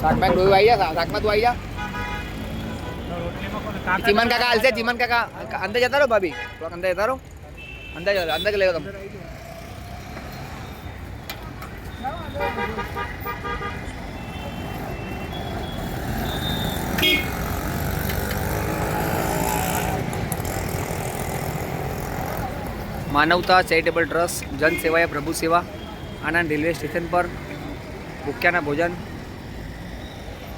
શાકમાં ડોયું આવી જા શાકમાં તું આવી જા. ચીમન કાકા હાલશે, ચીમન કાકા. અંદર જતા રહો ભાભી. થોડાક અંદર જતા રહો. અંદર જતા અંદર લેવો તમે. માનવતા ચેરિટેબલ ટ્રસ્ટ જન સેવાએ પ્રભુ સેવા. આનંદ રેલવે સ્ટેશન પર ભૂખ્યાના ભોજન.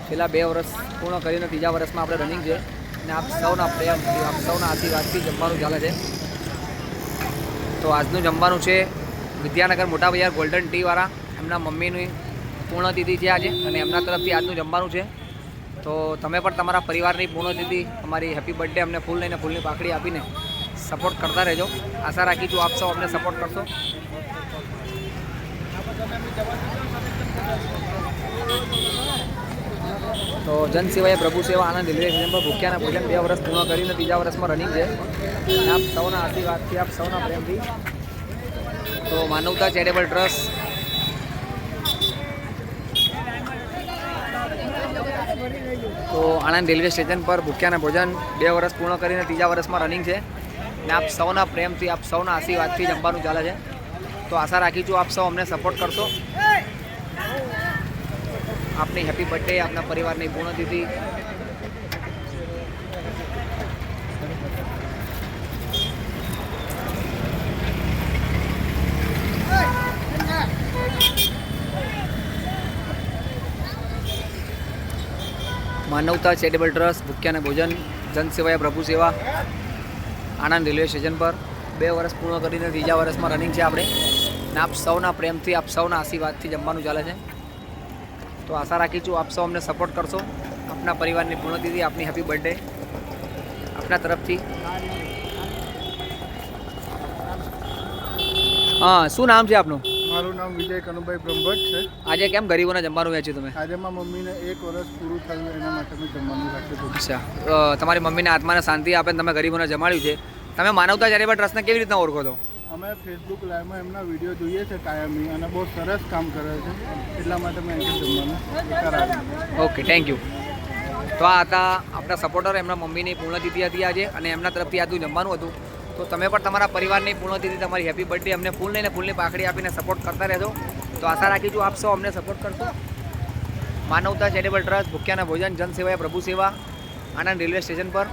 છેલ્લા બે વર્ષ પૂર્ણ કરીને ત્રીજા વર્ષમાં આપણે રનિંગ છે અને આપ સૌના પ્રેમ, આપ સૌના આશીર્વાદથી જમવાનું ચાલે છે. તો આજનું જમવાનું છે વિદ્યાનગર મોટા બજાર ગોલ્ડન ટીવાળા એમના મમ્મીની પૂર્ણતિથિ છે આજે અને એમના તરફથી આજનું જમવાનું છે. તો તમે પણ તમારા પરિવારની પૂર્ણતિથિ, અમારી હેપી બર્થડે અમને ફૂલ લઈને ફૂલની પાકડી આપીને સપોર્ટ કરતા રહેજો. આશા રાખી છું આપ સૌ અમને સપોર્ટ કરશો. તો જન સેવાએ પ્રભુ સેવા આનંદ રેલવે સ્ટેશન પર ભૂખ્યાના ભોજન બે વર્ષ પૂર્ણ કરીને ત્રીજા વર્ષમાં રનિંગ છે. આપ સૌના આશીર્વાદથી, આપ સૌના પ્રેમથી. તો માનવતા ચેરિટેબલ ટ્રસ્ટ તો આણંદ રેલવે સ્ટેશન પર ભૂખ્યાના ભોજન બે વર્ષ પૂર્ણ કરીને ત્રીજા વર્ષમાં રનિંગ છે. અને આપ સૌના પ્રેમથી, આપ સૌના આશીર્વાદથી જમવાનું ચાલે છે. તો આશા રાખી છું આપ સૌ અમને સપોર્ટ કરશો. આપની હેપી બર્થડે આપના પરિવારની પૂર્ણતિથિ. માનવતા ચેરિટેબલ ટ્રસ્ટ ભૂખ્યાને ભોજન જન સેવા પ્રભુ સેવા, આણંદ રેલવે સ્ટેશન પર. બે વર્ષ પૂર્ણ કરીને ત્રીજા વર્ષમાં રનિંગ છે આપણે. અને આપ સૌના પ્રેમથી આપ સૌના આશીર્વાદથી જમવાનું ચાલે છે. તો આશા રાખી છું આપ સૌ અમને સપોર્ટ કરશો. આપના પરિવારની પૂર્ણતિથિ આપની હેપી બર્થડે આપના તરફથી. હા શું નામ છે આપનું? મારું નામ વિજય કનુભાઈ બ્રહ્મભટ્ટ છે. આજે કેમ ગરીબોને જમવાનું વેચ્યું તમે? આજે મારા મમ્મીને એક વર્ષ પૂરું થયું એના માટે મેં જમવાનું રાખ્યું અચ્છા. તમારી મમ્મીને આત્માને શાંતિ આપે તમે ગરીબોને જમાડ્યું છે. તમે માનવતા ચેરિટેબલ ટ્રસ્ટને કેવી રીતના ઓળખો છો? અમે ફેસબુક લાઈવમાં એમના વીડિયો જોઈએ છે કાયમી અને બહુ સરસ કામ કરે છે. એટલા માટે મેં જમવાનું ઓકે થેન્ક યુ તો આ હતા આપણા સપોર્ટર એમના મમ્મીની પૂર્ણતિથિ હતી આજે અને એમના તરફથી આજનું જમવાનું હતું. તો તમે પણ તમારા પરિવારની પૂર્ણતિથિ તમારી હેપી બર્થડે અમને ફૂલ લઈને ફૂલની પાખડી આપીને સપોર્ટ કરતા રહેજો. તો આશા રાખી છું આપ સૌ અમને સપોર્ટ કરશો. માનવતા ચેરિટેબલ ટ્રસ્ટ ભૂખ્યાના ભોજન જન સેવાએ પ્રભુ સેવા આણંદ રેલવે સ્ટેશન પર.